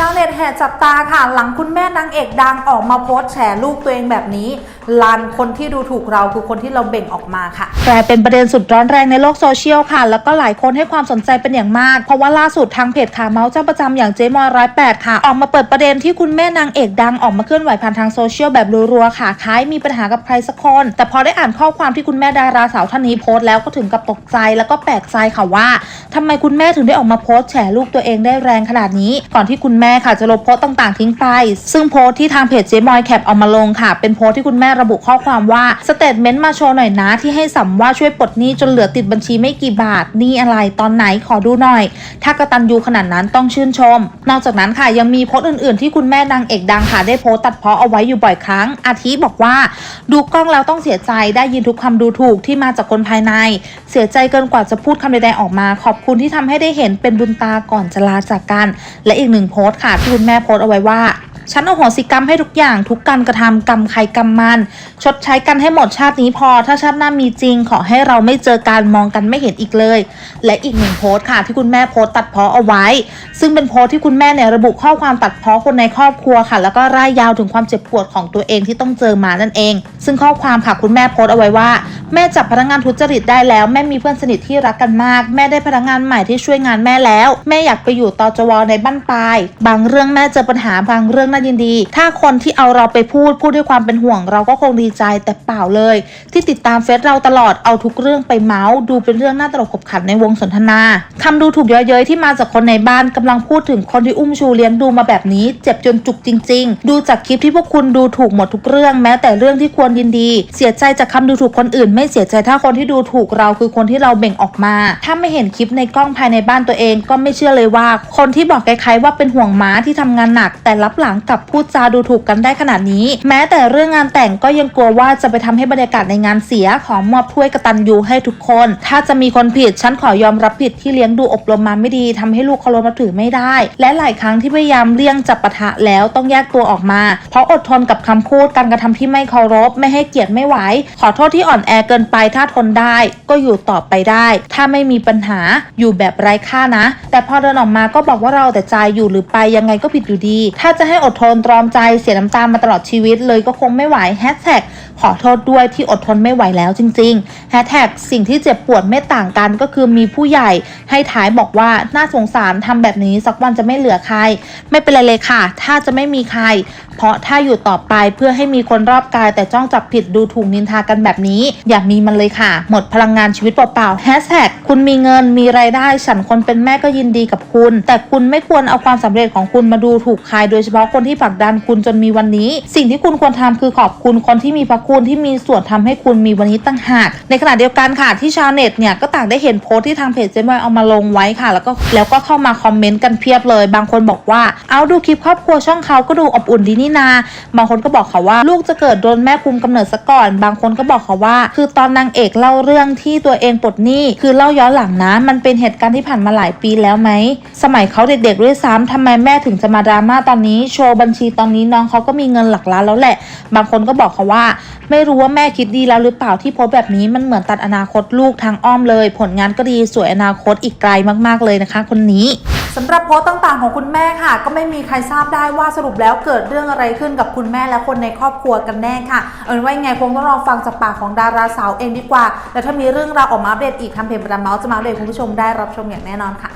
ชาวเน็ตแห่จับตาค่ะ หลังคุณแม่นางเอกดังออกมาโพสต์แฉลูกตัวเองแบบนี้ ลันคนที่ดูถูกเราคือคนที่เราเบ่งออกมาค่ะกลายเป็นประเด็นสุดร้อนแรงในโลกโซเชียลค่ะ แล้วก็หลายคนให้ความสนใจเป็นอย่างมาก เพราะว่าล่าสุดทางเพจขาเมาส์เจ้าประจำอย่างเจมอยร้อยแปดค่ะ ออกมาเปิดประเด็นที่คุณแม่นางเอกดังออกมาเคลื่อนไหวผ่านทางโซเชียลแบบรัวๆค่ะคล้ายมีปัญหากับใครสักคน แต่พอได้อ่านข้อความที่คุณแม่ดาราสาวท่านนี้โพสต์แล้วก็ถึงกับตกใจแล้วก็แปลกใจค่ะว่าทำไมคุณแม่ถึงได้ออกมาโพสต์แฉลูกตัวเองได้แรงขนาดนี้ ก่อนที่คุณแม่ค่ะจะลบโพสต์ต่างๆ ทิ้งไป ซึ่งโพสต์ที่ทางเพจเจมอยแคปเอามาลงค่ะ เป็นโพสต์ที่คุณแม่ระบุข้อความว่าสเตทเมนต์มาโชว์หน่อยนะ ที่ให้สัมว่าช่วยปลดหนี้จนเหลือติดบัญชีไม่กี่บาทหนี่อะไรตอนไหนขอดูหน่อย ถ้ากระตันยูขนาดนั้นต้องชื่นชม นอกจากนั้นค่ะยังมีโพสต์อื่นๆ ที่คุณแม่นางเอกดังค่ะได้โพสต์ตัดเพาะเอาไว้อยู่บ่อยครั้ง อาทิบอกว่า ดูกล้องแล้วต้องเสียใจได้ยินทุกคำดูถูกที่มาจากคนภายใน เสียใจเกินกว่าจะพูดคำใดๆออกมา ขอบคุณที่ทำให้ได้เห็นเป็นบุญตาก่อนจะลาจากกัน และอีกหนึ่งโพสต์ค่ะที่คุณแม่โพสต์เอาไว้ว่า ฉันอโหสิกรรมให้ทุกอย่างทุกการกระทำกรรมใครกรรมมัน ชดใช้กันให้หมดชาตินี้พอ ถ้าชาติหน้ามีจริง ขอให้เราไม่เจอการมองกันไม่เห็นอีกเลย และอีกหนึ่งโพสต์ค่ะ ที่คุณแม่โพสต์ตัดเพ้อเอาไว้ ซึ่งเป็นโพสต์ที่คุณแม่เนี่ยระบุข้อความตัดเพ้อคนในครอบครัวค่ะ แล้วก็ร่ายยาวถึงความเจ็บปวดของตัวเองที่ต้องเจอมานั่นเอง ซึ่งข้อความค่ะคุณแม่โพสต์เอาไว้ว่า แม่จับพนักงานทุจริตได้แล้ว แม่มีเพื่อนสนิทที่รักกันมาก แม่ได้พนักงานใหม่ที่ช่วยงานแม่แล้ว แม่อยากไปอยู่ตจวในบ้านปลาย บางเรื่องแม่เจอปัญหาบางเรื่องน่ายินดี ถ้าคนที่เอาเราไปพูดพูดด้วยความเป็นห่วง เราก็คงดีใจแต่เปล่าเลย ที่ติดตามเฟซเราตลอดเอาทุกเรื่องไปเมาส์ดูเป็นเรื่องน่าตลกขบขันในวงสนทนาคำดูถูกเยอะเย้ยที่มาจากคนในบ้านกำลังพูดถึงคนที่อุ้มชูเลี้ยงดูมาแบบนี้ เจ็บจนจุกจริง ๆ ดูจากคลิปที่พวกคุณดูถูกหมดทุกเรื่อง แม้แต่เรื่องที่ควรยินดี เสียใจจากคำดูถูกคนอื่นไม่เสียใจถ้าคนที่ดูถูกเราคือคนที่เราเบ่งออกมา ถ้าไม่เห็นคลิปในกล้องภายในบ้านตัวเองก็ไม่เชื่อเลยว่า คนที่บอกคล้ายๆว่าเป็นห่วงม้าที่ทำงานหนัก แต่รับหลังกับพูดจาดูถูกกันได้ขนาดนี้ แม้แต่เรื่องงานแต่งก็ยังกลัวว่าจะไปทำให้บรรยากาศในงานเสียขอมอบถ้วยกระตัญญูให้ทุกคน ถ้าจะมีคนผิดฉันขอยอมรับผิดที่เลี้ยงดูอบรมมาไม่ดีทำให้ลูกเคารพนับถือไม่ได้ และหลายครั้งที่พยายามเลี่ยงจับปะทะแล้วต้องแยกตัวออกมา เพราะอดทนกับคำพูดการกระทำที่ไม่เคารพไม่ให้เกียรติไม่ไหว ขอโทษที่อ่อนแอเกินไปถ้าทนได้ก็อยู่ต่อไปได้ ถ้าไม่มีปัญหาอยู่แบบไร้ค่านะ แต่พอเดินออกมาก็บอกว่าเราแต่ใจอยู่หรือไปยังไงก็ผิดอยู่ดี ถ้าจะให้อดทนตรอมใจเสียน้ำตามาตลอดชีวิตเลยก็คงไม่ไหวแฮชแท็กขอโทษด้วยที่อดทนไม่ไหวแล้วจริงๆแฮชแท็กสิ่งที่เจ็บปวดไม่ต่างกันก็คือมีผู้ใหญ่ให้ท้ายบอกว่าน่าสงสารทำแบบนี้สักวันจะไม่เหลือใคร ไม่เป็นไรเลยค่ะ ถ้าจะไม่มีใคร เพราะถ้าอยู่ต่อไปเพื่อให้มีคนรอบกายแต่จ้องจับผิดดูถูกนินทากันแบบนี้ อย่ามีมันเลยค่ะ หมดพลังงานชีวิตเปล่าๆแฮชแท็กคุณมีเงินมีไรายได้ ฉันคนเป็นแม่ก็ยินดีกับคุณ แต่คุณไม่ควรเอาความสำเร็จของคุณมาดูถูกใครโดยเฉพาะคนที่ผลักดันคุณจนมีวันนี้ สิ่งที่คุณควรทำคือขอบคุณคนที่มีพระคุณที่มีส่วนทำให้คุณมีวันนี้ตั้งหาก ในขณะเดียวกันค่ะที่ชาวเน็ตเนี่ยก็ต่างได้เห็นโพสต์ที่ทางเพจเจมอยเอามาลงไว้ค่ะ แล้วก็แล้วก็เข้ามาคอมเมนต์กันเพียบเลย บางคนบอกว่าเอาดูคลิปครอบครัวช่องเขาก็ดูอบอุ่นดีนี่นา บางคนก็บอกเขาว่าลูกจะเกิดโดนแม่คุมกำเนิดซะก่อน บางคนก็บอกเขาว่า คือตอนนางเอกเล่าเรื่องที่ตัวเองปลดหนี้คือเล่าย้อนหลังนะ มันเป็นเหตุการณ์ที่ผ่านมาหลายปีแล้วไหม สมัยเขาเด็กๆด้วยซ้ำทำไมแม่ถึงจะมาดราม่าตอนนี้ โชว์บัญชีตอนนี้น้องเขาก็มีเงินหลักล้านแล้วแหละ บางคนก็บอกเขาว่า ไม่รู้ว่าแม่คิดดีแล้วหรือเปล่าที่โพสแบบนี้มันเหมือนตัดอนาคตลูกทางอ้อมเลย ผลงานก็ดีสวยอนาคตอีกไกลมากๆเลยนะคะ คนนี้สำหรับโพสต์ต่างๆของคุณแม่ค่ะ ก็ไม่มีใครทราบได้ว่าสรุปแล้วเกิดเรื่องอะไรขึ้นกับคุณแม่และคนในครอบครัวกันแน่ค่ะ เอาเป็นว่ายังไงคงต้องรอฟังจากปากของดาราสาวเองดีกว่า แล้วถ้ามีเรื่องราวออกมาอัปเดตอีกทำเพจประดามเมาส์จะมาอัปเดตให้คุณผู้ชมได้รับชมอย่างแน่นอนค่ะ